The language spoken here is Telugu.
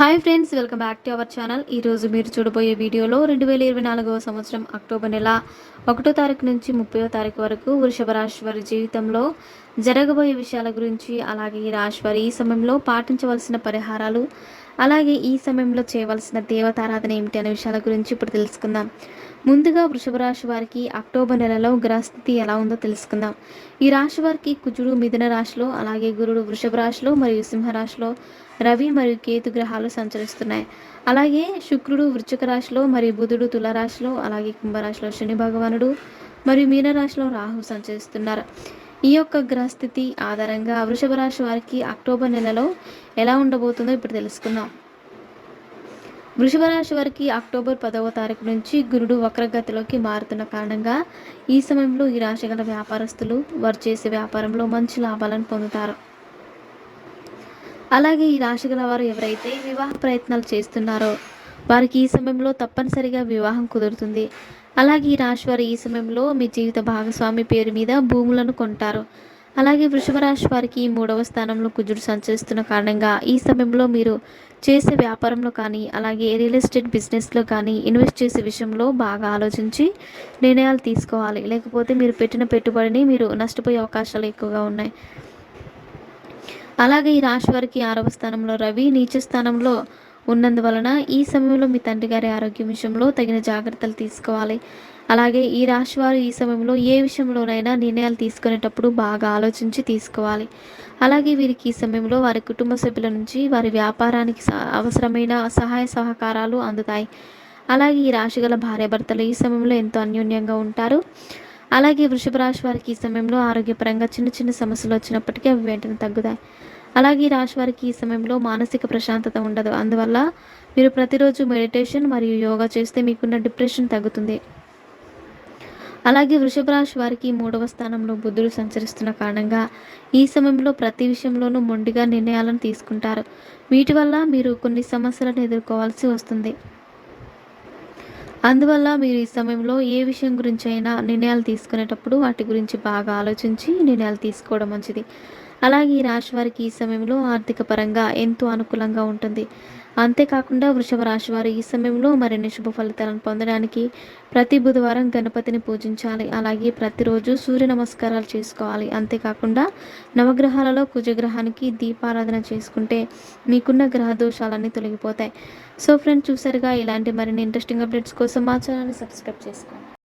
Hi friends welcome back to our channel. ఈరోజు మీరు చూడబోయే వీడియోలో రెండు వేల ఇరవై నాలుగవ సంవత్సరం అక్టోబర్ నెల ఒకటో తారీఖు నుంచి ముప్పయో తారీఖు వరకు వృషభ రాశి వారి జీవితంలో జరగబోయే విషయాల గురించి అలాగే ఈ రాశి వారి ఈ సమయంలో పాటించవలసిన పరిహారాలు అలాగే ఈ సమయంలో చేయవలసిన దేవతారాధన ఏమిటి అనే విషయాల గురించి ఇప్పుడు తెలుసుకుందాం. ముందుగా వృషభ రాశి వారికి అక్టోబర్ నెలలో గ్రహస్థితి ఎలా ఉందో తెలుసుకుందాం. ఈ రాశి వారికి కుజుడు మిథున రాశిలో అలాగే గురుడు వృషభ రాశిలో మరియు సింహరాశిలో రవి మరియు కేతు గ్రహాలు సంచరిస్తున్నాయి. అలాగే శుక్రుడు వృశ్చిక రాశిలో మరియు బుధుడు తులరాశిలో అలాగే కుంభరాశిలో శని భగవానుడు మరియు మీనరాశిలో రాహు సంచరిస్తున్నారు. ఈ యొక్క గ్రహస్థితి ఆధారంగా వృషభ రాశి వారికి అక్టోబర్ నెలలో ఎలా ఉండబోతుందో ఇప్పుడు తెలుసుకుందాం. వృషభ రాశి వారికి అక్టోబర్ పదవ తారీఖు నుంచి గురుడు వక్రగతిలోకి మారుతున్న కారణంగా ఈ సమయంలో ఈ రాశి గల వ్యాపారస్తులు వారు చేసే వ్యాపారంలో మంచి లాభాలను పొందుతారు. అలాగే ఈ రాశి గల వారు ఎవరైతే వివాహ ప్రయత్నాలు చేస్తున్నారో వారికి ఈ సమయంలో తప్పనిసరిగా వివాహం కుదురుతుంది. అలాగే ఈ రాశి వారు ఈ సమయంలో మీ జీవిత భాగస్వామి పేరు మీద భూములను కొంటారు. అలాగే వృషభ రాశి వారికి మూడవ స్థానంలో కుజుడు సంచరిస్తున్న కారణంగా ఈ సమయంలో మీరు చేసే వ్యాపారంలో కానీ అలాగే రియల్ ఎస్టేట్ బిజినెస్లో కానీ ఇన్వెస్ట్ చేసే విషయంలో బాగా ఆలోచించి నిర్ణయాలు తీసుకోవాలి. లేకపోతే మీరు పెట్టిన పెట్టుబడిని మీరు నష్టపోయే అవకాశాలు ఎక్కువగా ఉన్నాయి. అలాగే ఈ రాశి వారికి ఆరవ స్థానంలో రవి నీచ స్థానంలో ఉన్నందువలన ఈ సమయంలో మీ తండ్రి గారి ఆరోగ్యం విషయంలో తగిన జాగ్రత్తలు తీసుకోవాలి. అలాగే ఈ రాశి వారు ఈ సమయంలో ఏ విషయంలోనైనా నిర్ణయాలు తీసుకునేటప్పుడు బాగా ఆలోచించి తీసుకోవాలి. అలాగే వీరికి ఈ సమయంలో వారి కుటుంబ సభ్యుల నుంచి వారి వ్యాపారానికి అవసరమైన సహాయ సహకారాలు అందుతాయి. అలాగే ఈ రాశి గల భార్యాభర్తలు ఈ సమయంలో ఎంతో అన్యోన్యంగా ఉంటారు. అలాగే వృషభ రాశి వారికి ఈ సమయంలో ఆరోగ్యపరంగా చిన్న చిన్న సమస్యలు వచ్చినప్పటికీ అవి వెంటనే తగ్గుతాయి. అలాగే రాశి వారికి ఈ సమయంలో మానసిక ప్రశాంతత ఉండదు. అందువల్ల మీరు ప్రతిరోజు మెడిటేషన్ మరియు యోగా చేస్తే మీకున్న డిప్రెషన్ తగ్గుతుంది. అలాగే వృషభ రాశి వారికి మూడవ స్థానంలో బుద్ధుడు సంచరిస్తున్న కారణంగా ఈ సమయంలో ప్రతి విషయంలోనూ మొండిగా నిర్ణయాలను తీసుకుంటారు. వీటి వల్ల మీరు కొన్ని సమస్యలను ఎదుర్కోవాల్సి వస్తుంది. అందువల్ల మీరు ఈ సమయంలో ఏ విషయం గురించి అయినా నిర్ణయాలు తీసుకునేటప్పుడు వాటి గురించి బాగా ఆలోచించి నిర్ణయాలు తీసుకోవడం మంచిది. అలాగే ఈ రాశి వారికి ఈ సమయంలో ఆర్థిక పరంగా ఎంతో అనుకూలంగా ఉంటుంది. అంతేకాకుండా వృషభ రాశి వారు ఈ సమయంలో మరిన్ని శుభ ఫలితాలను పొందడానికి ప్రతి బుధవారం గణపతిని పూజించాలి. అలాగే ప్రతిరోజు సూర్య నమస్కారాలు చేసుకోవాలి. అంతేకాకుండా నవగ్రహాలలో కుజగ్రహానికి దీపారాధన చేసుకుంటే మీకున్న గ్రహ దోషాలన్నీ తొలగిపోతాయి. సో ఫ్రెండ్స్ చూసారుగా ఇలాంటి మరిన్ని ఇంట్రెస్టింగ్ అప్డేట్స్ కోసం మా ఛానల్ని సబ్స్క్రైబ్ చేసుకోండి.